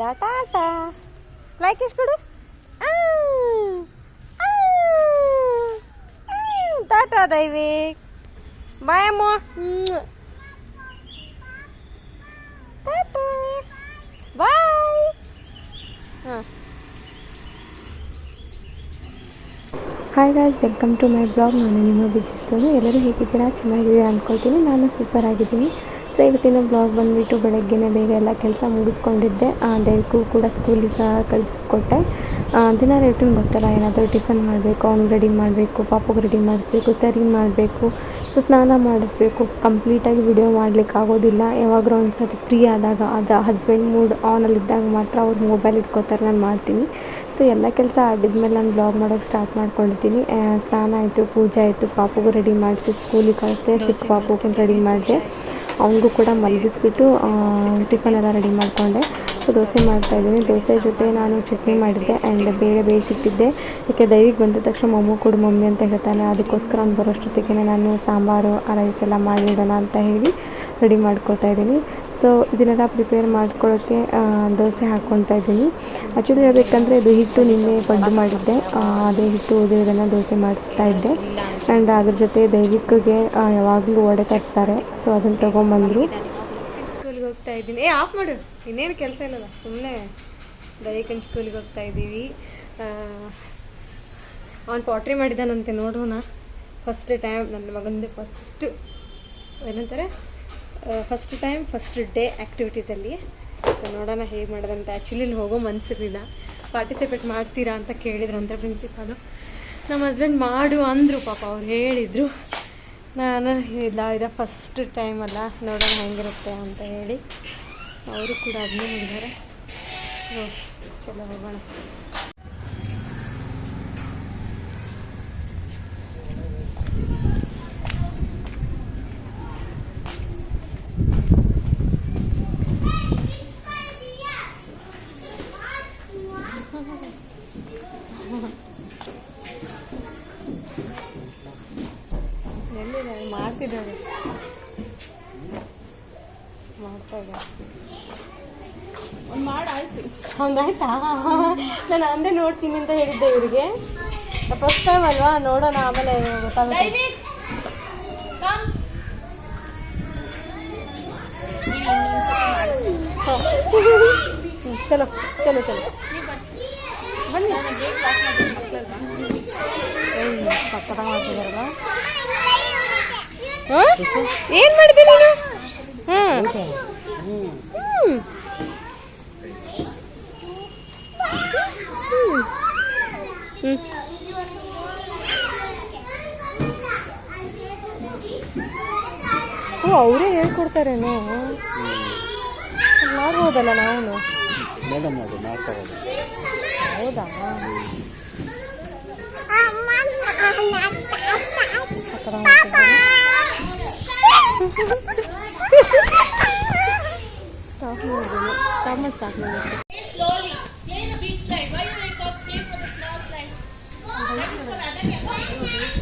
ತಡಿ ಟಾಟಾ ಲೈಕ್ ಎಷ್ಟು ಕೊಡು ಟಾಟಾ ದೈವಿಕ್ ಬಾಯ್ ಅಮ್ಮ. ಟಾಟಾ. ಬಾಯ್. ಹಾಂ. Hi guys welcome to my blog ನಾನು ನಿಮ್ಮ ಬಿಜಿಸ್ಸೋನು ಎಲ್ಲರೂ ಹೇಗಿದ್ದೀರಾ? ಚೆನ್ನಾಗಿದ್ದೀರಾ ಅಂದ್ಕೊಳ್ತೀನಿ. ನಾನು ಸೂಪರ್ ಆಗಿದ್ದೀನಿ. ಸೊ ಇವತ್ತಿನ ಬ್ಲಾಗ್ ಬಂದುಬಿಟ್ಟು ಬೆಳಗ್ಗೆನೇ ಬೇಗ ಎಲ್ಲ ಕೆಲಸ ಮುಗಿಸ್ಕೊಂಡಿದ್ದೆ. ದೇವಕ್ಕೂ ಕೂಡ ಸ್ಕೂಲಿಗೆ ಕಳಿಸ್ಕೊಟ್ಟೆ. ದಿನ ರೇಟನ್ ಗೊತ್ತಲ್ಲ, ಏನಾದರೂ ಟಿಫನ್ ಮಾಡಬೇಕು ಅವ್ನಿಗೆ ರೆಡಿ ಮಾಡಬೇಕು, ಪಾಪಗೆ ರೆಡಿ ಮಾಡಿಸ್ಬೇಕು, ಸರಿ ಮಾಡಬೇಕು, ಸೊ ಸ್ನಾನ ಮಾಡಿಸ್ಬೇಕು. ಕಂಪ್ಲೀಟಾಗಿ ವಿಡಿಯೋ ಮಾಡಲಿಕ್ಕೆ ಆಗೋದಿಲ್ಲ. ಯಾವಾಗಲೂ ಒಂದು ಸತಿ ಫ್ರೀ ಆದಾಗ, ಅದು ಹಸ್ಬೆಂಡ್ ಮೂಡ್ ಆನಲ್ಲಿದ್ದಾಗ ಮಾತ್ರ ಅವ್ರು ಮೊಬೈಲ್ ಇಟ್ಕೋತಾರೆ ನಾನು ಮಾಡ್ತೀನಿ. ಸೊ ಎಲ್ಲ ಕೆಲಸ ಆಗಿದ್ಮೇಲೆ ನಾನು ಬ್ಲಾಗ್ ಮಾಡೋಕ್ಕೆ ಸ್ಟಾರ್ಟ್ ಮಾಡ್ಕೊಂಡಿದ್ದೀನಿ. ಸ್ನಾನ ಆಯಿತು, ಪೂಜೆ ಆಯಿತು, ಪಾಪುಗೂ ರೆಡಿ ಮಾಡಿಸಿ ಸ್ಕೂಲಿಗೆ ಕಳಿಸ್ದೆ, ಚಿಕ್ಕ ಪಾಪುಗೂ ರೆಡಿ ಮಾಡಿದೆ. ಅವನಿಗೂ ಕೂಡ ಮಲಗಿಸ್ಬಿಟ್ಟು ಟಿಫನ್ ಎಲ್ಲ ರೆಡಿ ಮಾಡಿಕೊಂಡೆ. ಸೊ ದೋಸೆ ಮಾಡ್ತಾಯಿದ್ದೀನಿ ದೋಸೆ ಜೊತೆ ನಾನು ಚಟ್ನಿ ಮಾಡಿದ್ದೆ ಆ್ಯಂಡ್ ಬೇಳೆ ಬೇಯಿಸಿಟ್ಟಿದ್ದೆ. ಯಾಕೆ ದೈವಿಗೆ ಬಂದ ತಕ್ಷಣ ಮಮ್ಮು ಕೊಡು ಮಮ್ಮಿ ಅಂತ ಹೇಳ್ತಾನೆ. ಅದಕ್ಕೋಸ್ಕರ ಅವ್ನು ಬರೋಷ್ಟೊತ್ತಿಗೆ ನಾನು ಸಾಂಬಾರು ರೈಸ್ ಎಲ್ಲ ಮಾಡಿಡೋಣ ಅಂತ ಹೇಳಿ ರೆಡಿ ಮಾಡ್ಕೊತಾ ಇದ್ದೀನಿ. ಸೊ ಇದನ್ನೆಲ್ಲ ಪ್ರಿಪೇರ್ ಮಾಡ್ಕೊಳ್ಳೋಕ್ಕೆ ದೋಸೆ ಹಾಕ್ಕೊತಾ ಇದ್ದೀನಿ. ಆ್ಯಕ್ಚುಲಿ ಹೇಳ್ಬೇಕಂದ್ರೆ ಇದು ಹಿಟ್ಟು ನಿನ್ನೆ ಪಡ್ಡು ಮಾಡಿದ್ದೆ. ಅದೇ ಹಿಟ್ಟು ಉದಿರೋದನ್ನು ದೋಸೆ ಮಾಡ್ತಾ ಇದ್ದೆ. ಆ್ಯಂಡ್ ಅದ್ರ ಜೊತೆ ದೈವಿಕ್ಗೆ ಯಾವಾಗಲೂ ಒಡೆ ತರ್ತಾರೆ. ಸೊ ಅದನ್ನು ತೊಗೊಂಬಂದರು. ಸ್ಕೂಲಿಗೆ ಹೋಗ್ತಾ ಇದ್ದೀನಿ. ಏ ಆಫ್ ಮಾಡು. ಇನ್ನೇನು ಕೆಲಸ ಇಲ್ಲಲ್ಲ. ಸುಮ್ಮನೆ ದೈವಿಕನ ಸ್ಕೂಲಿಗೆ ಹೋಗ್ತಾ ಇದ್ದೀವಿ. ಅವನು ಪಾಟ್ರಿ ಮಾಡಿದ್ದಾನಂತೆ. ನೋಡೋಣ. ಫಸ್ಟ್ ಟೈಮ್ ನನ್ನ ಮಗಂದು ಫಸ್ಟ್ ಏನಂತಾರೆ? ಫಸ್ಟ್ ಟೈಮ್ ಫಸ್ಟ್ ಡೇ ಆ್ಯಕ್ಟಿವಿಟೀಸಲ್ಲಿ ಸೊ ನೋಡೋಣ ಹೇಗೆ ಮಾಡೋದಂತ ಆ್ಯಕ್ಚುಲಿ ಇಲ್ಲಿ ಹೋಗೋ ಮನಸ್ಸಿರಲಿಲ್ಲ ಪಾರ್ಟಿಸಿಪೇಟ್ ಮಾಡ್ತೀರಾ ಅಂತ ಕೇಳಿದ್ರಂತೆ ಪ್ರಿನ್ಸಿಪಾಲು ನಮ್ಮ ಹಸ್ಬೆಂಡ್ ಮಾಡು ಅಂದರು, ಪಾಪ ಅವ್ರು ಹೇಳಿದರು. ನಾನು ಇಲ್ಲ, ಇದು ಫಸ್ಟ್ ಟೈಮ್ ಅಲ್ಲ. ನೋಡೋಣ ಹೆಂಗಿರುತ್ತೆ ಅಂತ ಹೇಳಿ. ಅವರು ಕೂಡ ಅದನ್ನೇ ಹೇಳಿದ್ದಾರೆ. ಸೊ ಚಲೋ ಹೋಗೋಣ ಎಲ್ಲಿದ್ದಾರೆ ಮಾಡ್ತಿದ್ದಾರೆ ಮಾಡ್ತಾ ಇದ್ದಾರೆ ಒಂದಾಯ್ತಾ ನಾನು ಅಂದೇ ನೋಡ್ತೀನಿ ಅಂತ ಹೇಳಿದ್ದೆ ಇವರಿಗೆ. ಫಸ್ಟ್ ಟೈಮ್ ಅಲ್ವಾ? ನೋಡೋಣ ಆಮೇಲೆ ಗೊತ್ತಾಗುತ್ತೆ. ಚಲೋ ಚಲೋ ಚಲೋ. ಬನ್ನಿ. ಪಕ್ಕದ ಮಾಡ್ತಿದಾರಲ್ಲ? ಏನ್ ಮಾಡಿದೆ ನೀನು? ಹ್ಮ್. ಹ್ಮ್. ಹ್ಮ್. ಓ ಅವರೇ ಹೇಳ್ಕೊಡ್ತಾರೇನೋ ಮಾಡ್ಬೋದಲ್ಲ ನಾವು? ಮೇಡಮ್ ಅದು ಮಾಡ್ತಾ ಇರೋದು ಹೌದಾ? ಸಕ್ಕತ್ತಾಗ್ ಮಾಡ್ತಿದ್ದಾರೆ. ಸ್ಟಾಪ್ ಮಾಡಿದ್ದೀನಿ ಸ್ಟಾಪ್ ಮಾಡಿ ಸ್ಟಾಪ್ ಮಾಡಿ. 赶紧过来这边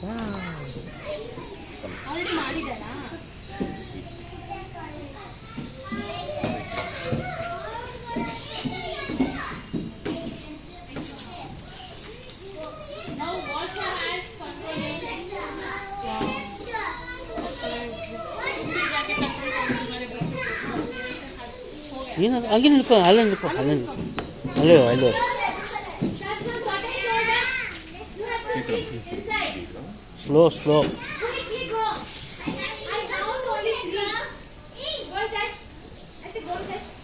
ಏನು ಹಂಗೆ ನಿಲ್ಕೊ ಅಲ್ಲೇ ನಿಲ್ಕೊ ಅಲ್ಲೇ ನಿಲ್ಕೊ ಅಲ್ಲೇ ಅಲ್ಲೇ ಸ್ಲೋ ಸ್ಲೋ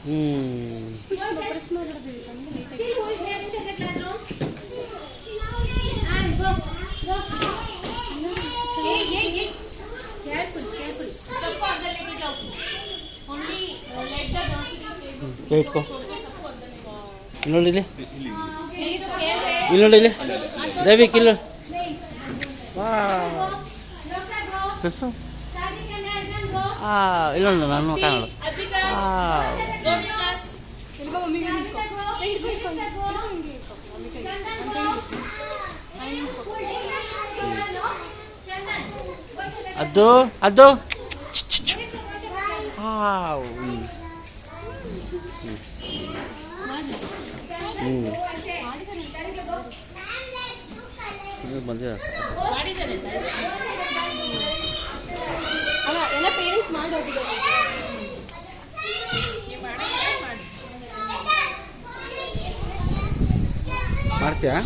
ಹ್ಞೂ ಬೇಕು ಇಲ್ಲಿ ನೋಡಿ ಇಲ್ಲಿ. ಇಲ್ಲ ನಾನು ಕಾಣಲ್ಲ. ಅದು ಅದು. ಹಾ ಮಾಡಿ ಮಾಡ್ತೀಯಾ?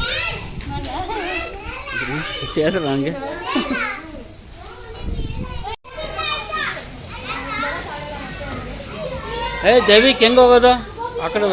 ನನಗೆ ಏ ಜೈವಿಕ್ ಹೆಂಗೆ ಹೋಗೋದು? ಆ ಕಡೆ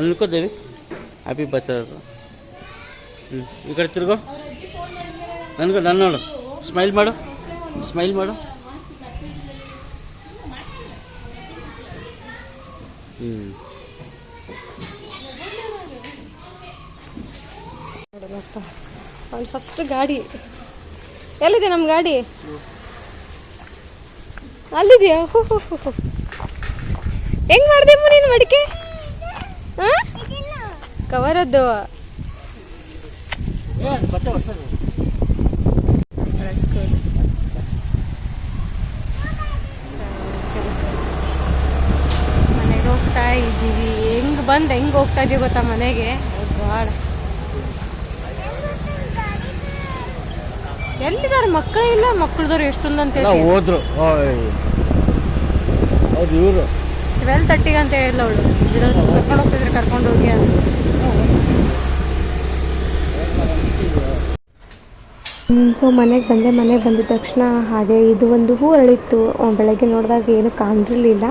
ನಿಲ್ಕೋ ದೇವಿ ಬರ್ತದ ಹ್ಞೂ ಈ ಕಡೆ ತಿರ್ಗೋ. ನನ್ಗೆ ನನ್ನ ನೋಡು. ಸ್ಮೈಲ್ ಮಾಡು. ಸ್ಮೈಲ್ ಮಾಡು. ಹ್ಞೂ ಫಸ್ಟ್ ಗಾಡಿ. ಎಲ್ಲಿದೆ ನಮ್ಮ ಗಾಡಿ? ಅಲ್ಲಿದೆಯಾ? ಹೋ ಹೋ ಹೋ. ಹೆಂಗ್ ಮಾಡಿದೆ ನೀನು ಮಡಿಕೆ? ಕವರದ್ದು. ಮನೆಗೆ ಹೋಗ್ತಾ ಇದ್ದೀವಿ. ಹೆಂಗ್ ಬಂದು ಹೆಂಗ್ ಹೋಗ್ತಾ ಇದೀವಿ ಗೊತ್ತಾ ಮನೆಗೆ? ಬಾಳ ಎಲ್ಲಿದ್ದಾರೆ? ಮಕ್ಕಳೇ ಇಲ್ಲ ಮಕ್ಕಳದವ್ರು ಎಷ್ಟೊಂದಂತ ಹೋದ್ರು. ಇವರು. ಟ್ವೆಲ್ ತರ್ಟಿಗೆ ಅಂತ ಬಿಡೋದು ಕರ್ಕೊಂಡು ಹೋಗ್ತಿದ್ರೆ ಕರ್ಕೊಂಡು ಹೋಗಿ ಅಂತ. ಸೊ ಮನೆಗೆ ಬಂದೆ, ಮನೆಗೆ ಬಂದಿದ ತಕ್ಷಣ ಹಾಗೆ ಇದು ಒಂದು ಹೂ ಅರಳಿತ್ತು ಬೆಳಗ್ಗೆ ನೋಡಿದಾಗ ಏನು ಕಾಣಿರಲಿಲ್ಲ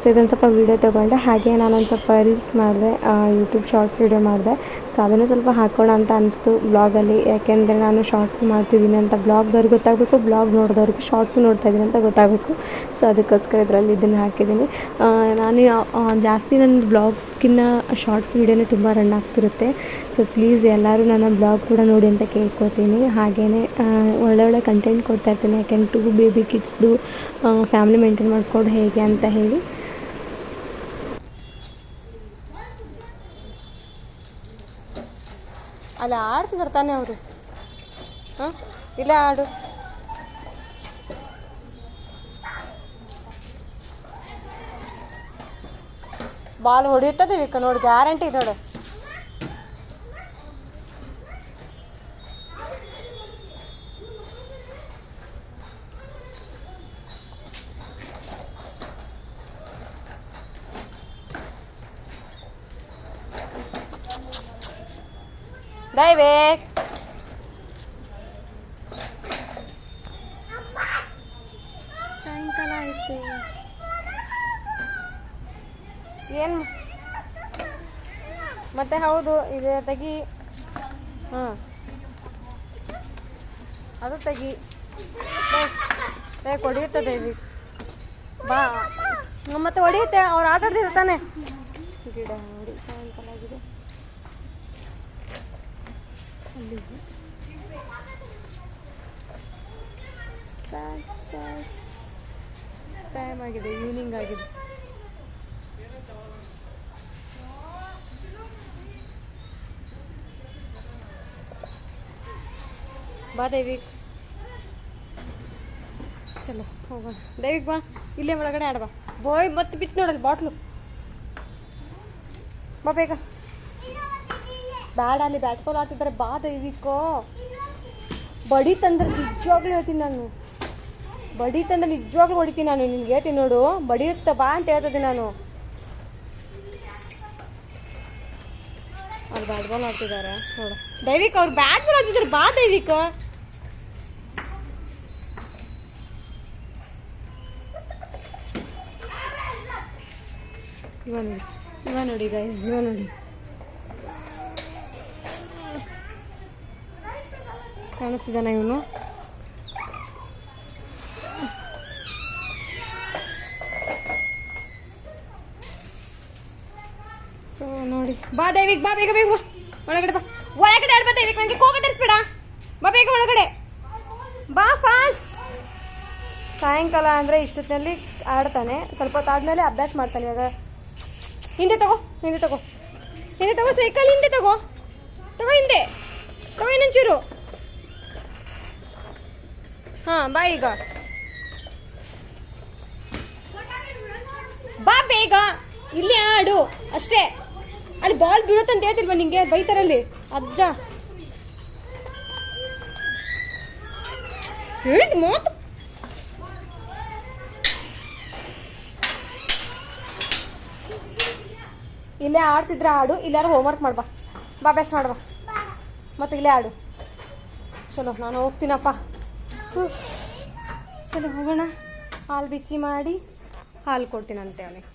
ಸೊ ಇದೊಂದು ಸ್ವಲ್ಪ ವೀಡಿಯೋ ತೊಗೊಂಡೆ ಹಾಗೆ ನಾನೊಂದು ಸ್ವಲ್ಪ ರೀಲ್ಸ್ ಮಾಡಿದೆ ಯೂಟ್ಯೂಬ್ ಶಾರ್ಟ್ಸ್ ವೀಡಿಯೋ ಮಾಡಿದೆ. ಸೊ ಅದನ್ನು ಸ್ವಲ್ಪ ಹಾಕೋಣ ಅಂತ ಅನಿಸ್ತು ಬ್ಲಾಗಲ್ಲಿ ಯಾಕೆಂದರೆ ನಾನು ಶಾರ್ಟ್ಸ್ ಮಾಡ್ತಿದ್ದೀನಿ ಅಂತ ಬ್ಲಾಗ್ದವ್ರಿಗೆ ಗೊತ್ತಾಗಬೇಕು ಬ್ಲಾಗ್ ನೋಡಿದವ್ರಿಗೆ ಶಾರ್ಟ್ಸು ನೋಡ್ತಾ ಇದ್ದೀನಿ ಅಂತ ಗೊತ್ತಾಗಬೇಕು. ಸೊ ಅದಕ್ಕೋಸ್ಕರ ಇದರಲ್ಲಿ ಇದನ್ನು ಹಾಕಿದ್ದೀನಿ. ನಾನು ಜಾಸ್ತಿ ನನ್ನ ಬ್ಲಾಗ್ಸ್ಗಿನ್ನ ಶಾರ್ಟ್ಸ್ ವೀಡಿಯೋನೇ ತುಂಬ ರನ್ ಆಗ್ತಿರುತ್ತೆ. ಸೊ ಪ್ಲೀಸ್ ಎಲ್ಲರೂ ನನ್ನ ಬ್ಲಾಗ್ ಕೂಡ ನೋಡಿ ಅಂತ ಕೇಳ್ಕೊತೀನಿ. ಹಾಗೆಯೇ ಒಳ್ಳೊಳ್ಳೆ ಕಂಟೆಂಟ್ ಕೊಡ್ತಾ ಇರ್ತೀನಿ. ಯಾಕೆಂದ್ರೆ ಟು ಬೇಬಿ ಕಿಡ್ಸ್ದು ಫ್ಯಾಮಿಲಿ ಮೇಂಟೈನ್ ಮಾಡ್ಕೊಂಡು ಹೇಗೆ ಅಂತ ಹೇಳಿ. ಅಲ್ಲ ಆಡ್ತಿದಾರೆ ತಾನೇ ಅವರು. ಹಾಂ? ಇಲ್ಲ ಆಡು. ಬಾಲ್ ಹೊಡೆಯುತ್ತದೆ ವಿಕ ನೋಡಿ ಗ್ಯಾರಂಟಿ ನೋಡು ದಯವೇಕ್ ಸಾಯಂಕಾಲ ಆಯ್ತು ಏನು ಮತ್ತೆ ಹೌದು, ಇದೆ, ತೆಗಿ. ಹಾಂ. ಅದು ತೆಗಿ. ಇಲ್ಲಿ. ಬಾ. ಮತ್ತೆ ಹೊಡಿಯುತ್ತೆ ಅವ್ರು ಆಟ ಆಡ್ತಿರ್ತಾನೆ ಗಿಡ ನೋಡಿ ಸಾಯಂಕಾಲ ಆಗಿದೆ. ಟೈಮ್ ಆಗಿದೆ ಈವ್ನಿಂಗ್ ಆಗಿದೆ. ಬಾ ದೈವಿಕ್. ಚಲೋ, ಹೋಗೋಣ. ದೈವಿಕ್ ಬಾ, ಇಲ್ಲೇ ಒಳಗಡೆ ಬಾ. ಬೋಯ್, ಮತ್ತೆ ಬಿತ್ತು ನೋಡಲ್ಲಿ ಬಾಟ್ಲು. ಬಾ ಬೇಗ. ಬ್ಯಾಡ, ಅಲ್ಲಿ ಬ್ಯಾಟ್ ಬಾಲ್ ಆಡ್ತಿದ್ದಾರೆ ಬಾ ದೈವಿಕೋ. ಬಡಿ ತಂದ್ರೆ ನಿಜವಾಗ್ಲೂ ಹೇಳ್ತೀನಿ ನಾನು. ಬಡಿ ತಂದ್ರೆ ನಿಜವಾಗ್ಲೂ ಹೊಡಿತೀನಿ ನಾನು. ನಿನ್ಗೆ ಹೇಳ್ತೀನಿ ನೋಡು. ಬಡಿಯುತ್ತ ಬಾ ಅಂತ ಹೇಳ್ತದೆ ನಾನು. ಅಲ್ಲಿ ಬ್ಯಾಟ್ ಬಾಲ್ ಆಡ್ತಿದ್ದಾರೆ ನೋಡು. ದೈವಿಕ್, ಅವ್ರು ಬ್ಯಾಟ್ ಬಾಲ್ ಆಡ್ತಿದ್ದಾರೆ ಬಾ ದೈವಿಕ. ನೋಡಿ, ಇವ ನೋಡಿ ಗೈಸ್ ಇವ ನೋಡಿ. ಕಾಣಿಸ್ತಿದ್ದಾನ ಇವನು? ಸೊ ನೋಡಿ. ಬಾ ದೈವಿಕ್ ಬಾ ಬೇಗ ಬೇಗ ಒಳಗಡೆ ಬಾ. ಒಳಗಡೆ ಆಡ್ಬಾ ದೈವಿಕ್ ನನಗೆ ಕೋಪ ತರಿಸ್ಬೇಡ. ಬಾ ಬೇಗ ಒಳಗಡೆ. ಬಾ ಫಾಸ್ಟ್ ಸಾಯಂಕಾಲ ಅಂದ್ರೆ ಇಷ್ಟೊತ್ತಿನಲ್ಲಿ ಆಡ್ತಾನೆ. ಸ್ವಲ್ಪ ಹೊತ್ತಾದ್ಮೇಲೆ ಅಭ್ಯಾಸ ಮಾಡ್ತಾನೆ ಇವಾಗ. ಹಿಂದೆ ತಗೋ ಹಿಂದೆ ತಗೋ. ಹಿಂದೆ ತಗೋ, ಸೈಕಲ್ ಹಿಂದೆ ತಗೋ. ತಗೋ ಹಿಂದೆ. ತಗೋ ಇನ್ನೊಂಚೂರು. ಹಾಂ, ಬಾ ಈಗ. ಬಾ ಬೇಗ. ಇಲ್ಲಿ ಆಡು, ಅಷ್ಟೇ. ಅಲ್ಲಿ ಬಾಲ್ ಬೀಳುತ್ತಂತ ಹೇಳ್ತಿಲ್ವ ನಿಂಗೆ, ಬೈತಾರಲ್ಲಿ? ಅಜ್ಜ. ಹೇಳಿದ್ ಮಾತು ಇಲ್ಲೇ ಆಡ್ತಿದ್ರ ಆಡು, ಇಲ್ಲಾರು ಹೋಮ್ವರ್ಕ್ ಮಾಡ್ಬಾ. ಬಾ, ಅಭ್ಯಾಸ ಮಾಡ್ಬಾ. ಮತ್ತೆ ಇಲ್ಲೇ ಆಡು. ಚಲೋ, ನಾನು ಹೋಗ್ತೀನಪ್ಪ. ಚಲೋ, ಹೋಗೋಣ. ಹಾಲು ಬಿಸಿ ಮಾಡಿ ಹಾಲು ಕೊಡ್ತೀನಂತೆ ಅವನಿಗೆ.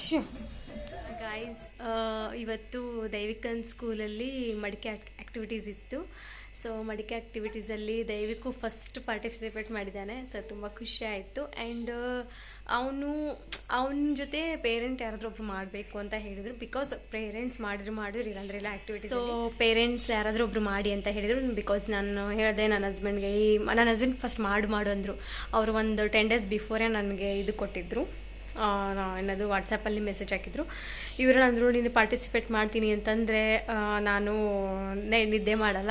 ಶ್ಯೂ. ಗಾಯ್ಸ್ ಇವತ್ತು ದೈವಿಕನ್ ಸ್ಕೂಲಲ್ಲಿ ಮಡಿಕೆ ಆ್ಯಕ್ಟಿವಿಟೀಸ್ ಇತ್ತು. ಸೊ ಮಡಿಕೆ ಆ್ಯಕ್ಟಿವಿಟೀಸಲ್ಲಿ ದೈವಿಕು ಫಸ್ಟ್ ಪಾರ್ಟಿಸಿಪೇಟ್ ಮಾಡಿದ್ದಾನೆ. ಸೊ ತುಂಬ ಖುಷಿ ಆಯಿತು. ಆ್ಯಂಡ್ ಅವನು ಅವನ ಜೊತೆ ಪೇರೆಂಟ್ ಯಾರಾದರೂ ಒಬ್ರು ಮಾಡಬೇಕು ಅಂತ ಹೇಳಿದರು. ಬಿಕಾಸ್ ಪೇರೆಂಟ್ಸ್ ಮಾಡಿದ್ರು ಮಾಡಿದ್ರು ಇಲ್ಲಾಂದ್ರೆ ಇಲ್ಲ ಆ್ಯಕ್ಟಿವಿಟಿ ಸೊ ಪೇರೆಂಟ್ಸ್ ಯಾರಾದರೂ ಒಬ್ರು ಮಾಡಿ ಅಂತ ಹೇಳಿದರು. ಬಿಕಾಸ್ ನಾನು ಹೇಳಿದೆ ನನ್ನ ಹಸ್ಬೆಂಡ್ಗೆ ಈ ನನ್ನ ಹಸ್ಬೆಂಡ್ ಫಸ್ಟ್ ಮಾಡು ಮಾಡು ಅಂದರು. ಅವರು ಒಂದು ಟೆನ್ ಡೇಸ್ ಬಿಫೋರೇ ನನಗೆ ಇದು ಕೊಟ್ಟಿದ್ದರು ಏನದು ವಾಟ್ಸಪ್ಪಲ್ಲಿ ಮೆಸೇಜ್ ಹಾಕಿದ್ರು. ಇವರು ಅಂದರು ನೀನು ಪಾರ್ಟಿಸಿಪೇಟ್ ಮಾಡ್ತೀನಿ ಅಂತಂದರೆ ನಾನು ನೆ- ನಿದ್ದೆ ಮಾಡಲ್ಲ.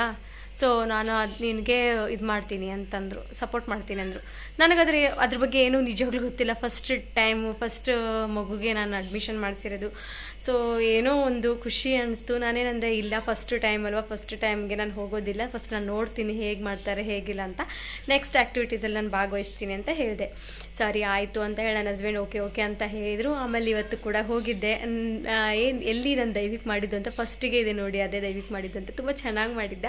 ಸೊ ನಾನು ಅದು ನಿನಗೆ ಇದು ಮಾಡ್ತೀನಿ ಅಂತಂದರು ಸಪೋರ್ಟ್ ಮಾಡ್ತೀನಿ ಅಂದರು. ನನಗಾದರೆ ಅದ್ರ ಬಗ್ಗೆ ಏನೂ ನಿಜವಾಗ್ಲೂ ಗೊತ್ತಿಲ್ಲ. ಫಸ್ಟ್ ಟೈಮು ಫಸ್ಟ್ ಮಗುಗೆ ನಾನು ಅಡ್ಮಿಷನ್ ಮಾಡಿಸಿರೋದು. ಸೊ ಏನೋ ಒಂದು ಖುಷಿ ಅನಿಸ್ತು. ನಾನೇನಂದರೆ, ಇಲ್ಲ ಫಸ್ಟ್ ಟೈಮ್ ಅಲ್ವಾ? ಫಸ್ಟ್ ಟೈಮ್ಗೆ ನಾನು ಹೋಗೋದಿಲ್ಲ. ಫಸ್ಟ್ ನಾನು ನೋಡ್ತೀನಿ ಹೇಗೆ ಮಾಡ್ತಾರೆ, ಹೇಗಿಲ್ಲ ಅಂತ. ನೆಕ್ಸ್ಟ್ ಆ್ಯಕ್ಟಿವಿಟೀಸಲ್ಲಿ ನಾನು ಭಾಗವಹಿಸ್ತೀನಿ ಅಂತ ಹೇಳಿದೆ. ಸರಿ, ಆಯಿತು ಅಂತ ಹೇಳಿ ನನ್ನ ಹಸ್ಬೆಂಡ್ ಓಕೆ ಓಕೆ ಅಂತ ಹೇಳಿದರು. ಆಮೇಲೆ ಇವತ್ತು ಕೂಡ ಹೋಗಿದ್ದೆ. ಏನು, ಎಲ್ಲಿ ನಾನು ದೈವಿಕ್ ಮಾಡಿದ್ದು ಅಂತ ಫಸ್ಟಿಗೆ ಇದೆ ನೋಡಿ, ಅದೇ ದೈವಿಕ್ ಮಾಡಿದ್ದು ಅಂತ. ತುಂಬ ಚೆನ್ನಾಗಿ ಮಾಡಿದ್ದ.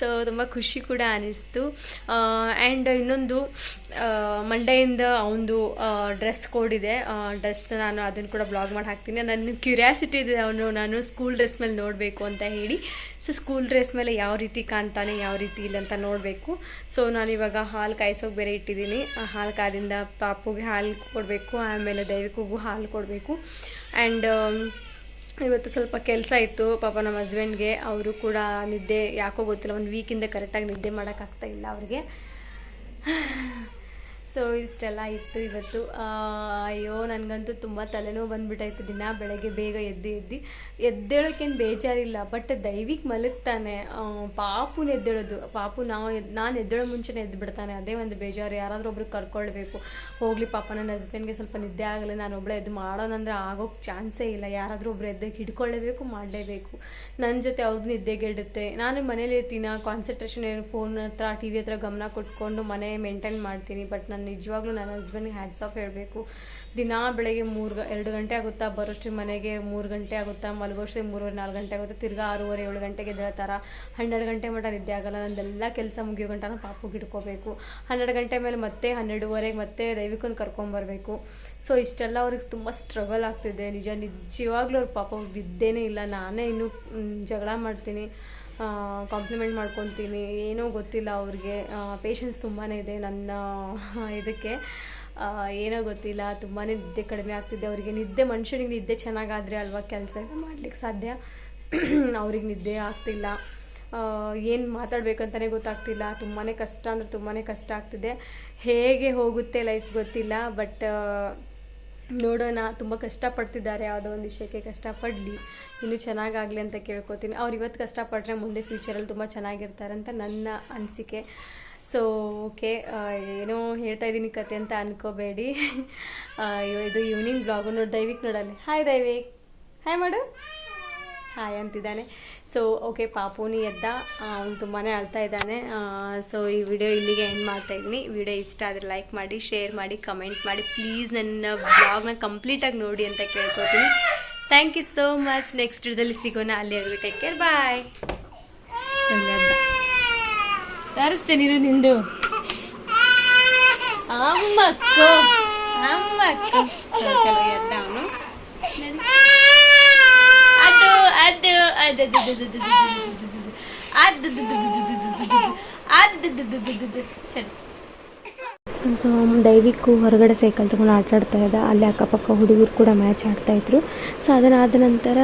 ಸೊ ತುಂಬ ಖುಷಿ ಕೂಡ ಅನಿಸ್ತು. ಆ್ಯಂಡ್ ಇನ್ನೊಂದು ಮಂಡೆಯಿಂದ ಅವನದು ಡ್ರೆಸ್ ಕೋಡ್ ಇದೆ. ಡ್ರೆಸ್ ನಾನು ಅದನ್ನು ಕೂಡ ಬ್ಲಾಗ್ ಮಾಡಿ ಹಾಕ್ತೀನಿ. ನನ್ನ ಕ್ಯೂರಿಯಾಸಿಟಿ ಇದೆ ಅವನು, ನಾನು ಸ್ಕೂಲ್ ಡ್ರೆಸ್ ಮೇಲೆ ನೋಡಬೇಕು ಅಂತ ಹೇಳಿ. ಸೊ ಸ್ಕೂಲ್ ಡ್ರೆಸ್ ಮೇಲೆ ಯಾವ ರೀತಿ ಕಾಣ್ತಾನೆ, ಯಾವ ರೀತಿ ಇಲ್ಲ ಅಂತ ನೋಡಬೇಕು. ಸೊ ನಾನು ಇವಾಗ ಹಾಲು ಕಾಯಿಸೋಕೆ ಬೇರೆ ಇಟ್ಟಿದ್ದೀನಿ. ಆ ಹಾಲು ಕಾದಿಂದ ಪಾಪುಗೆ ಹಾಲು ಕೊಡಬೇಕು, ಆಮೇಲೆ ದೈವಿಕಗೂ ಹಾಲು ಕೊಡಬೇಕು. ಆ್ಯಂಡ್ ಇವತ್ತು ಸ್ವಲ್ಪ ಕೆಲಸ ಇತ್ತು ಪಾಪ ನಮ್ಮ ಹಸ್ಬೆಂಡ್ಗೆ ಅವರು ಕೂಡ ನಿದ್ದೆ, ಯಾಕೋ ಗೊತ್ತಿಲ್ಲ, ಒಂದು ವೀಕಿಂದ ಕರೆಕ್ಟಾಗಿ ನಿದ್ದೆ ಮಾಡೋಕ್ಕಾಗ್ತಾ ಇಲ್ಲ ಅವ್ರಿಗೆ. ಸೊ ಇಷ್ಟೆಲ್ಲ ಇತ್ತು ಇವತ್ತು. ಅಯ್ಯೋ, ನನಗಂತೂ ತುಂಬ ತಲೆನೋವು ಬಂದುಬಿಟ್ಟಾಯ್ತು ದಿನ ಬೆಳಗ್ಗೆ ಬೇಗ ಎದ್ದು ಎದ್ದು. ಎದ್ದೇಳೋಕ್ಕೇನು ಬೇಜಾರಿಲ್ಲ ಬಟ್ ದೈವಿಕ್ ಮಲಗ್ತಾನೆ. ಪಾಪುನ ಎದ್ದೇಳೋದು. ಪಾಪು ನಾವು ನಾನು ಎದ್ದೇಳೋ ಮುಂಚೆನೇ ಎದ್ದು ಬಿಡ್ತಾನೆ ಅದೇ ಒಂದು ಬೇಜಾರು. ಯಾರಾದರೂ ಒಬ್ರು ಕರ್ಕೊಳ್ಬೇಕು. ಹೋಗ್ಲಿ ಪಾಪ ನನ್ನ ಹಸ್ಬೆಂಡ್ಗೆ ಸ್ವಲ್ಪ ನಿದ್ದೆ ಆಗಲ್ಲ ನಾನು ಒಬ್ಬಳೆ ಎದ್ದು ಮಾಡೋಣಂದ್ರೆ ಆಗೋಕ್ಕೆ ಚಾನ್ಸೇ ಇಲ್ಲ. ಯಾರಾದರೂ ಒಬ್ರು ಎದ್ದು ಹಿಡ್ಕೊಳ್ಳೇಬೇಕು ಮಾಡಲೇಬೇಕು. ನನ್ನ ಜೊತೆ ಅವ್ರದ್ದು ನಿದ್ದೆಗೆಡುತ್ತೆ. ನಾನು ಮನೇಲಿ ಇರ್ತೀನಿ ಕಾನ್ಸಂಟ್ರೇಷನ್ ಏನು ಫೋನ್ ಹತ್ರ ಟಿ ವಿ ಹತ್ರ ಗಮನ ಕೊಟ್ಕೊಂಡು ಮನೆ ಮೇಂಟೈನ್ ಮಾಡ್ತೀನಿ ಬಟ್ ನಾನು ನಿಜವಾಗ್ಲೂ ನನ್ನ ಹಸ್ಬೆಂಡ್ಗೆ ಹ್ಯಾಡ್ಸ್ ಆಫ್ ಹೇಳಬೇಕು. ದಿನಾ ಬೆಳಗ್ಗೆ ಮೂರು ಎರಡು ಗಂಟೆ ಆಗುತ್ತಾ ಬರೋಷ್ಟು ಮನೆಗೆ, ಮೂರು ಗಂಟೆ ಆಗುತ್ತಾ ಮಲಗೋಷ್ಟೇ ಮೂರುವರೆ, ನಾಲ್ಕು ಗಂಟೆ ಆಗುತ್ತೆ ತಿರ್ಗಾ ಆರೂವರೆ, ಏಳು ಗಂಟೆಗೆ ಎದ್ದೇಳ್ತಾರ? ಹನ್ನೆರಡು ಗಂಟೆ ಮಟ್ಟ ನಿದ್ದೆ ಆಗಲ್ಲ, ನಂದೆಲ್ಲ ಕೆಲಸ ಮುಗಿಯೋ ಗಂಟನ ಪಾಪು ಹಿಡ್ಕೋಬೇಕು. ಹನ್ನೆರಡು ಗಂಟೆ ಮೇಲೆ ಮತ್ತೆ ಹನ್ನೆರಡುವರೆಗೆ ಮತ್ತೆ ದೈವಿಕನ ಕರ್ಕೊಂಬರ್ಬೇಕು ಸೊ ಇಷ್ಟೆಲ್ಲ ಅವ್ರಿಗೆ ತುಂಬ ಸ್ಟ್ರಗಲ್ ಆಗ್ತಿದೆ. ನಿಜ ನಿಜವಾಗ್ಲೂ ಅವ್ರ ಪಾಪ ನಿದ್ದೆನೇ ಇಲ್ಲ. ನಾನೇ ಇನ್ನೂ ಜಗಳ ಮಾಡ್ತೀನಿ. ಕಾಂಪ್ಲಿಮೆಂಟ್ ಮಾಡ್ಕೊತೀನಿ. ಏನೋ ಗೊತ್ತಿಲ್ಲ ಅವ್ರಿಗೆ. ಪೇಷನ್ಸ್ ತುಂಬಾ ಇದೆ ನನ್ನ ಇದಕ್ಕೆ. ಏನೋ ಗೊತ್ತಿಲ್ಲ. ತುಂಬಾ ನಿದ್ದೆ ಕಡಿಮೆ ಆಗ್ತಿದೆ. ಅವರಿಗೆ ನಿದ್ದೆ, ಮನುಷ್ಯನಿಗೆ ನಿದ್ದೆ ಚೆನ್ನಾಗಾದರೆ ಅಲ್ವಾ ಕೆಲಸ ಮಾಡ್ಲಿಕ್ಕೆ ಸಾಧ್ಯ? ಅವ್ರಿಗೆ ನಿದ್ದೆ ಆಗ್ತಿಲ್ಲ. ಏನು ಮಾತಾಡಬೇಕಂತಲೇ ಗೊತ್ತಾಗ್ತಿಲ್ಲ. ತುಂಬಾ ಕಷ್ಟ ಅಂದರೆ ತುಂಬಾ ಕಷ್ಟ ಆಗ್ತಿದೆ. ಹೇಗೆ ಹೋಗುತ್ತೆ ಲೈಫ್ ಗೊತ್ತಿಲ್ಲ. ಬಟ್ ನೋಡೋಣ. ತುಂಬ ಕಷ್ಟಪಡ್ತಿದ್ದಾರೆ. ಯಾವುದೋ ಒಂದು ವಿಷಯಕ್ಕೆ ಕಷ್ಟಪಡಲಿ. ಇನ್ನೂ ಚೆನ್ನಾಗಾಗಲಿ ಅಂತ ಕೇಳ್ಕೊತೀನಿ. ಅವ್ರು ಇವತ್ತು ಕಷ್ಟಪಟ್ಟರೆ ಮುಂದೆ ಫ್ಯೂಚರಲ್ಲಿ ತುಂಬ ಚೆನ್ನಾಗಿರ್ತಾರೆ ಅಂತ ನನ್ನ ಅನಿಸಿಕೆ. ಸೊ ಓಕೆ ಏನೋ ಹೇಳ್ತಾ ಇದ್ದೀನಿ ಕತೆ ಅಂತ ಅನ್ಕೋಬೇಡಿ. ಇದು ಈವ್ನಿಂಗ್ ಬ್ಲಾಗು ನೋಡಿ. ದೈವಿಕ್ ನೋಡಲ್ಲಿ. ಹಾಯ್ ದೈವಿಕ್. ಹಾಯ್ ಮಾಡು. ಹಾಯ್ ಅಂತಿದ್ದಾನೆ. ಸೊ ಓಕೆ ಪಾಪುನಿ ಎದ್ದ ಅವ್ನು ತುಂಬಾ ಅಳ್ತಾ ಇದ್ದಾನೆ. ಸೊ ಈ ವಿಡಿಯೋ ಇಲ್ಲಿಗೆ ಎಂಡ್ ಮಾಡ್ತಾ ಇದ್ದೀನಿ. ವಿಡಿಯೋ ಇಷ್ಟ ಆದರೆ ಲೈಕ್ ಮಾಡಿ ಶೇರ್ ಮಾಡಿ ಕಮೆಂಟ್ ಮಾಡಿ. ಪ್ಲೀಸ್ ನನ್ನ ಬ್ಲಾಗ್ನ ಕಂಪ್ಲೀಟಾಗಿ ನೋಡಿ ಅಂತ ಕೇಳ್ಕೊತೀನಿ thank you so much next ವಿಡಿಯೋದಲ್ಲಿ ಸಿಗೋಣ. ಅಲ್ಲಿವರೆಗೂ ಟೇಕ್ ಕೇರ್ ಬಾಯ್ ತರಿಸ್ತೇನೆ ನೀನು ನಿಂದು. ಅಮ್ಮಕ್ಕೋ ಅಮ್ಮಕ್ಕೋ. ಚಲೋ ಎದ್ದ ಅವನು ಅದು ಅದು ಅದು ಅದು ಚಲೋ ಸೊ ದೈವಿಕ್ಕು ಹೊರಗಡೆ ಸೈಕಲ್ ತೊಗೊಂಡು ಆಟ ಆಡ್ತಾ ಇದ್ದ. ಅಲ್ಲಿ ಅಕ್ಕಪಕ್ಕ ಹುಡುಗರು ಕೂಡ ಮ್ಯಾಚ್ ಆಡ್ತಾಯಿದ್ರು ಸೊ ಅದನ್ನಾದ ನಂತರ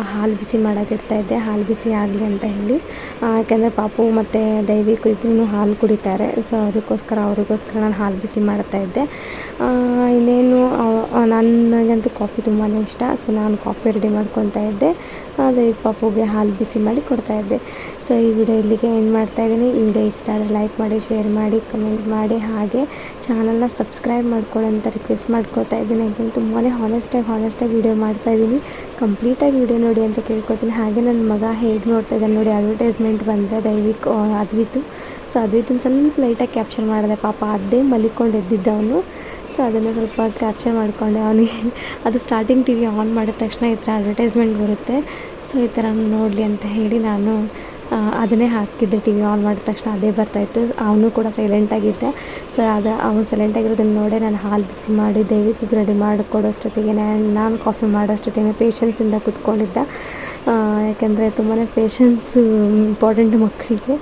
ಹಾಲು ಬಿಸಿ ಮಾಡೋಕೆ ಇಡ್ತಾ ಇದ್ದೆ. ಹಾಲು ಬಿಸಿ ಆಗಲಿ ಅಂತ ಹೇಳಿ. ಯಾಕೆಂದರೆ ಪಾಪು ಮತ್ತು ದೈವಿಕ್ ಇಬ್ಬರೂ ಹಾಲು ಕುಡಿತಾರೆ. ಸೊ ಅದಕ್ಕೋಸ್ಕರ ಅವ್ರಿಗೋಸ್ಕರ ನಾನು ಹಾಲು ಬಿಸಿ ಮಾಡ್ತಾ ಇದ್ದೆ. ಇನ್ನೇನು ಅವ- ನನಗಂತೂ ಕಾಫಿ ತುಂಬಾ ಇಷ್ಟ. ಸೊ ನಾನು ಕಾಫಿ ರೆಡಿ ಮಾಡ್ಕೊತಾ ಇದ್ದೆ. ದೈವಿಕ್ ಪಾಪುಗೆ ಹಾಲು ಬಿಸಿ ಮಾಡಿ ಕೊಡ್ತಾ ಇದ್ದೆ. ಸೊ ಈ ವಿಡಿಯೋ ಇಲ್ಲಿಗೆ ಎಂಡ್ ಮಾಡ್ತಾ ಇದ್ದೀನಿ. ಈ ವಿಡಿಯೋ ಇಷ್ಟ ಆದರೆ ಲೈಕ್ ಮಾಡಿ ಶೇರ್ ಮಾಡಿ ಕಮೆಂಟ್ ಮಾಡಿ. ಹಾಗೆ ಚಾನಲ್ನ ಸಬ್ಸ್ಕ್ರೈಬ್ ಮಾಡ್ಕೊಳ್ಳಿ ಅಂತ ರಿಕ್ವೆಸ್ಟ್ ಮಾಡ್ಕೊತಾ ಇದ್ದೀನಿ. ಯಾಕೆಂದ್ರೆ ತುಂಬಾ ಹಾನೆಸ್ಟಾಗಿ ಹಾನೆಸ್ಟಾಗಿ ವಿಡಿಯೋ ಮಾಡ್ತಾ ಇದ್ದೀನಿ. ಕಂಪ್ಲೀಟಾಗಿ ವಿಡಿಯೋ ನೋಡಿ ಅಂತ ಕೇಳ್ಕೊತೀನಿ. ಹಾಗೆ ನನ್ನ ಮಗ ಹೇಗೆ ನೋಡ್ತಾ ಇದ್ದಾನೆ ನೋಡಿ ಅಡ್ವರ್ಟೈಸ್ಮೆಂಟ್ ಬಂದರೆ ದಯವಿಟ್ಟು ಅದ್ವಿತು. ಸೊ ಅದ್ವಿತನ ಸ್ವಲ್ಪ ಲೈಟಾಗಿ ಕ್ಯಾಪ್ಚರ್ ಮಾಡಿದೆ. ಪಾಪ ಅದೇ ಮಲಿಕೊಂಡು ಎದ್ದಿದ್ದವನು. ಸೊ ಅದನ್ನು ಸ್ವಲ್ಪ ಕ್ಯಾಪ್ಚರ್ ಮಾಡಿಕೊಂಡೆ. ಅವನಿಗೆ ಅದು ಸ್ಟಾರ್ಟಿಂಗ್ ಟಿ ವಿ ಆನ್ ಮಾಡಿದ ತಕ್ಷಣ ಈ ಥರ ಅಡ್ವರ್ಟೈಸ್ಮೆಂಟ್ ಬರುತ್ತೆ. ಸೊ ಈ ಥರ ನೋಡಲಿ ಅಂತ ಹೇಳಿ ನಾನು ಅದನ್ನೇ ಹಾಕಿದ್ದೆ ಟಿ ವಿ ಆನ್ ಮಾಡಿದ ತಕ್ಷಣ ಅದೇ ಬರ್ತಾಯಿತ್ತು ಅವನು ಕೂಡ ಸೈಲೆಂಟಾಗಿದ್ದೆ ಸೊ ಅದು ಅವನು ಸೈಲೆಂಟಾಗಿರೋದನ್ನು ನೋಡೇ ನಾನು ಹಾಲು ಬಿಸಿ ಮಾಡಿ ದೇವಿಗೆ ರೆಡಿ ಮಾಡಿಕೊಡೋಷ್ಟೊತ್ತಿಗೆ ನಾನು ಕಾಫಿ ಮಾಡೋಷ್ಟೊತ್ತಿಗೆ ಪೇಷನ್ಸಿಂದ ಕುತ್ಕೊಂಡಿದ್ದೆ. ಯಾಕೆಂದರೆ ತುಂಬಾ ಪೇಷನ್ಸು ಇಂಪಾರ್ಟೆಂಟ್ ಮಕ್ಕಳಿಗೆ.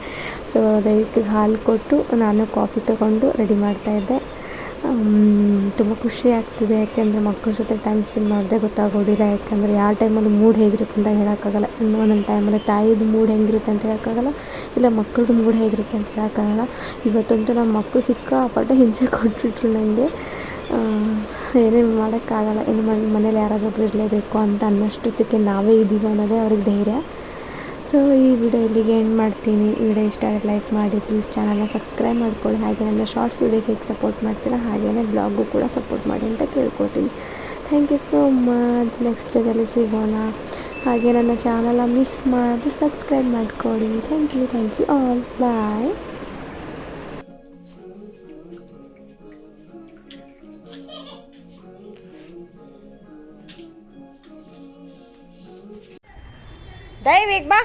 ಸೊ ದಯವಿಟ್ಟು ಹಾಲು ಕೊಟ್ಟು ನಾನು ಕಾಫಿ ತೊಗೊಂಡು ರೆಡಿ ಮಾಡ್ತಾಯಿದ್ದೆ ತುಂಬ ಖುಷಿ ಆಗ್ತಿದೆ. ಯಾಕೆಂದರೆ ಮಕ್ಕಳ ಜೊತೆ ಟೈಮ್ ಸ್ಪೆಂಡ್ ಮಾಡಿದೆ ಗೊತ್ತಾಗೋದಿಲ್ಲ. ಯಾಕೆಂದರೆ ಯಾವ ಟೈಮಲ್ಲಿ ಮೂಡ್ ಹೇಗಿರುತ್ತೆ ಅಂತ ಹೇಳೋಕ್ಕಾಗಲ್ಲ. ಇನ್ನು ಒಂದೊಂದು ಟೈಮಲ್ಲಿ ತಾಯಿದು ಮೂಡ್ ಹೆಂಗಿರುತ್ತೆ ಅಂತ ಹೇಳೋಕ್ಕಾಗಲ್ಲ. ಇಲ್ಲ ಮಕ್ಕಳದು ಮೂಡ್ ಹೇಗಿರುತ್ತೆ ಅಂತ ಹೇಳೋಕ್ಕಾಗಲ್ಲ. ಇವತ್ತಂತೂ ನಮ್ಮ ಮಕ್ಕಳು ಸಿಕ್ಕಾಪಟ್ಟೆ ಹಿಂಸೆ ಕೊಟ್ಬಿಟ್ರು ನನಗೆ ಏನೇನು ಮಾಡೋಕ್ಕಾಗಲ್ಲ. ಇನ್ನು ಮನೆ, ಮನೇಲಿ ಯಾರಾದರೂ ಒಬ್ರು ಇರಲೇಬೇಕು ಅಂತ ಅನ್ನೋಷ್ಟೊತ್ತಿಗೆ ನಾವೇ ಇದ್ದೀವಿ ಅನ್ನೋದೇ ಅವ್ರಿಗೆ ಧೈರ್ಯ. ಸೊ ಈ ವಿಡಿಯೋ ಇಲ್ಲಿಗೆ ಎಂಡ್ ಮಾಡ್ತೀನಿ. ಈ ವಿಡಿಯೋ ಇಷ್ಟ ಆದರೆ ಲೈಕ್ ಮಾಡಿ ಪ್ಲೀಸ್ ಚಾನಲ್ನ ಸಬ್ಸ್ಕ್ರೈಬ್ ಮಾಡ್ಕೊಳ್ಳಿ. ಹಾಗೆ ನನ್ನ ಶಾರ್ಟ್ಸ್ ವಿಡಿಯೋಗೆ ಹೇಗೆ ಸಪೋರ್ಟ್ ಮಾಡ್ತೀರಾ ಹಾಗೆಯೇ ಬ್ಲಾಗು ಕೂಡ ಸಪೋರ್ಟ್ ಮಾಡಿ ಅಂತ ಕೇಳ್ಕೊತೀನಿ thank you so much next ವಿಡಿಯೋದಲ್ಲಿ ಸಿಗೋಣ. ಹಾಗೆ ನನ್ನ ಚಾನಲ್ನ ಮಿಸ್ ಮಾಡಿ ಸಬ್ಸ್ಕ್ರೈಬ್ ಮಾಡ್ಕೊಳ್ಳಿ. Thank you thank you all bye ಬಾ